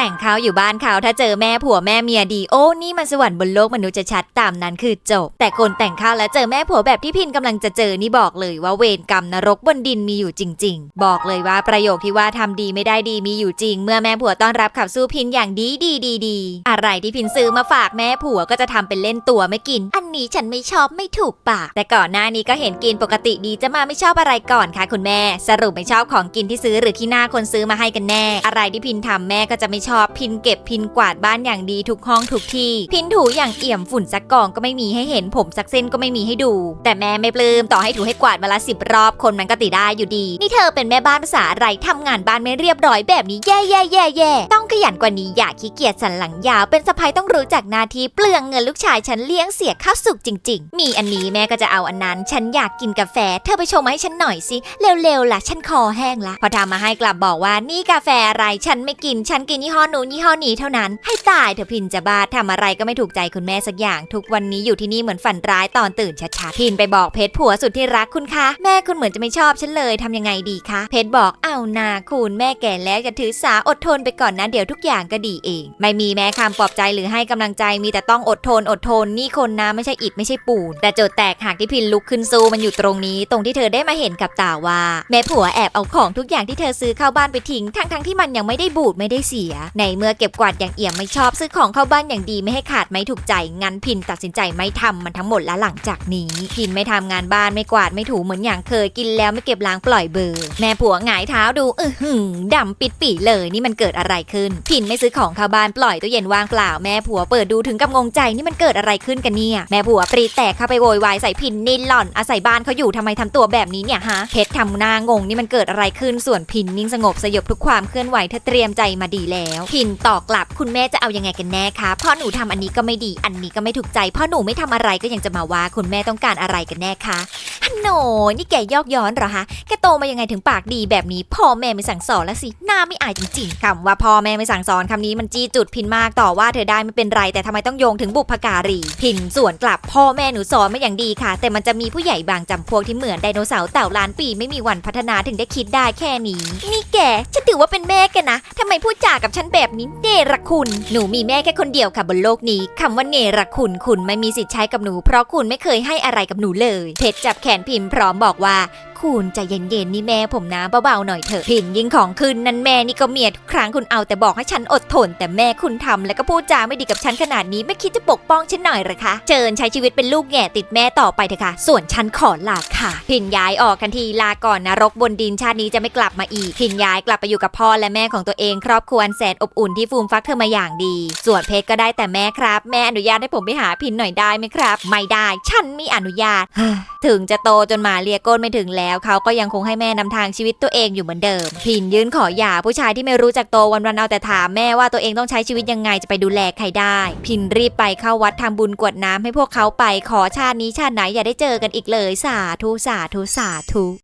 แต่งเขาอยู่บ้านเขาถ้าเจอแม่ผัวแม่เมียดีโอ้นี่มันสวรรค์บนโลกมนุษย์จะชัดตามนั้นคือจบ แต่คนแต่งข้าวแล้วเจอแม่ผัวแบบที่พินกำลังจะเจอนี่บอกเลยว่าเวรกรรมนรกบนดินมีอยู่จริง ๆ บอกเลยว่าประโยคที่ว่าทำดีไม่ได้ดีมีอยู่จริง เมื่อแม่ผัวต้อนรับขับสู้พินอย่างดีดีดีดีอะไรที่พินซื้อมาฝากแม่ผัวก็จะทำเป็นเล่นตัวไม่กิน อัน นี้ฉันไม่ชอบไม่ถูกปาก แต่ก่อนหน้านี้ก็เห็นกินปกติดีจะมาไม่ชอบอะไรก่อนคะคุณแม่ สรุปไม่ชอบของกินที่ซื้อหรือขี้หน้าคนซื้อมาให้กันแน่ อะไรที่พินทำแม่ก็จะไม่ชอบพินเก็บพินกวาดบ้านอย่างดีทุกห้องทุกที่ พินถูอย่างเอี่ยมฝุ่นสักกองก็ไม่มีให้เห็นผมสักเส้นก็ไม่มีให้ดู แต่แม่ไม่ปลื้มต่อให้ถูให้กวาดมาละสิบรอบคนมันก็ติได้อยู่ดี นี่เธอเป็นแม่บ้านภาษาอะไรทำงานบ้านไม่เรียบร้อยแบบนี้แย่แย่แย่แย่ต้องขยันกว่านี้อย่าขี้เกียจสันหลังยาวเป็นสะพายต้องรู้จักหนาทีเปลืองเงินลูกชายฉันเลี้ยงเสียข้าวสกจริง ๆ มีอันนี้แม่ก็จะเอาอันนั้น ฉันอยากกินกาแฟ เธอไปชงมาให้ฉันหน่อยสิ เร็วๆล่ะ ฉันคอแห้งละ พอทำมาให้กลับบอกว่านี่กาแฟอะไร ฉันไม่กิน ฉันกินยี่ห้อนู้นยี่ห้อนี้เท่านั้น ให้ตายเถอะพินจะบ้าทำอะไรก็ไม่ถูกใจคุณแม่สักอย่าง ทุกวันนี้อยู่ที่นี่เหมือนฝันร้ายตอนตื่นชัดๆพินไปบอกเพชรผัวสุดที่รักคุณคะแม่คุณเหมือนจะไม่ชอบฉันเลยทำยังไงดีคะเพชรบอกเอานาคุณแม่แก่แล้วอย่าถือสาอดทนไปก่อนนะเดี๋ยวทุกอย่างก็ดีเอง ไม่มีแม้คำปลอบใจหรือให้กำลังใจมีแต่ต้องอดทนอดทนนี่คนนะไม่ใช่อิดไม่ใช่ปูน แต่โจทย์แตกหากที่พินลุกขึ้นสู้มันอยู่ตรงนี้ ตรงที่เธอได้มาเห็นกับตาว่า แม่ผัวแอบเอาของทุกอย่างที่เธอซื้อเข้าบ้านไปทิ้งทั้งทั้งๆที่มันยังไม่ได้บูดไม่ได้เสีย ในเมื่อเก็บกวาดอย่างเอี่ยมไม่ชอบซื้อของเข้าบ้านอย่างดีไม่ให้ขาดไม่ถูกใจงั้นพินตัดสินใจไม่ทำมันทั้งหมดแล้วหลังจากนี้พินไม่ทำงานบ้านไม่กวาดไม่ถูเหมือนอย่างเคยกินแล้วไม่เก็บล้างปล่อยเบอร์ แม่ผัวหงายเท้าดูเออหือดำปิดปีเลยนี่มันเกิดอะไรขึ้น พินไม่ซื้อของเข้าบ้านปล่อยตู้เย็นว่างเปล่าแม่ผัวเปิดดูถึงกับงงใจนี่มันเกิดอะไรขึ้นกันเนี่ยแมผัวปรีแตกเข้าไปโวยวายใส่พินนี่หล่อน อาศัยบ้านเขาอยู่ทำไมทำตัวแบบนี้เนี่ยฮะเพชรทำหน้างงนี่มันเกิดอะไรขึ้นส่วนพินนิ่งสงบสยบทุกความเคลื่อนไหวเธอเตรียมใจมาดีแล้ว พินตอบกลับคุณแม่จะเอายังไงกันแน่คะพ่อหนูทำอันนี้ก็ไม่ดีอันนี้ก็ไม่ถูกใจพ่อหนูไม่ทำอะไรก็ยังจะมาว่าคุณแม่ต้องการอะไรกันแน่คะ โหนนี่แกยอกย้อนเหรอฮะ แกโตมายังไงถึงปากดีแบบนี้ พ่อแม่ไม่สั่งสอนแล้วสิ หน้าไม่อายจริงๆคำว่าพ่อแม่ไม่สั่งสอนคำนี้มันจี้จุดพินมากต่อว่าเธอได้ไม่เป็นไร แต่ทำไมต้องโยงถึงบุพการี พินส่วนกลับพ่อแม่หนูสอนมาอย่างดีค่ะ แต่มันจะมีผู้ใหญ่บางจำพวกที่เหมือนไดโนเสาร์เต่าล้านปีไม่มีวันพัฒนาถึงได้คิดได้แค่นี้ นี่แกฉันถือว่าเป็นแม่แกนะทำไมพูดจากับฉันแบบนี้เนรคุณหนูมีแม่แค่คนเดียวค่ะบนโลกนี้คำว่าเนรคุณคุณไม่มีสิทธิ์ใช้กับหนู เพราะคุณไม่เคยให้อะไรกับหนูเลยเพชรจับแขนพิมพ์พร้อมบอกว่า คุณใจเย็นๆนี่แม่ผมนะเบาๆหน่อยเถอะพินยิงของคืนนั้นแม่นี่ก็เมียทุกครั้งคุณเอาแต่บอกให้ฉันอดทน แต่แม่คุณทำแล้วก็พูดจาไม่ดีกับฉันขนาดนี้ไม่คิดจะปกป้องฉันหน่อยหรอคะเจิญใช้ชีวิตเป็นลูกแง่ติดแม่ต่อไปเถอะค่ะ ส่วนฉันขอลาค่ะ พินย้ายออกกันทีลาก่อนนรกบนดินชาตินี้จะไม่กลับมาอีกพินย้ายกลับไปอยู่กับพ่อและแม่ของตัวเองครอบครัวแสนอบอุ่นที่ฟูมฟักเธอมาอย่างดี ส่วนเพชรก็ได้แต่แม่ครับ แม่อนุญาตให้ผมไปหาพินหน่อยได้ไหมครับ ไม่ได้ ฉันไม่อนุญาต ถึงจะโตจนมาเลียก้นไม่ถึงแล้วแล้วเขาก็ยังคงให้แม่นำทางชีวิตตัวเองอยู่เหมือนเดิม พินยืนขอหย่าผู้ชายที่ไม่รู้จักโตวันๆเอาแต่ถามแม่ว่าตัวเองต้องใช้ชีวิตยังไงจะไปดูแลใครได้ พินรีบไปเข้าวัดทำบุญกวดน้ำให้พวกเขาไปขอชาตินี้ชาติไหนอย่าได้เจอกันอีกเลยสาธุสาธุสาธุ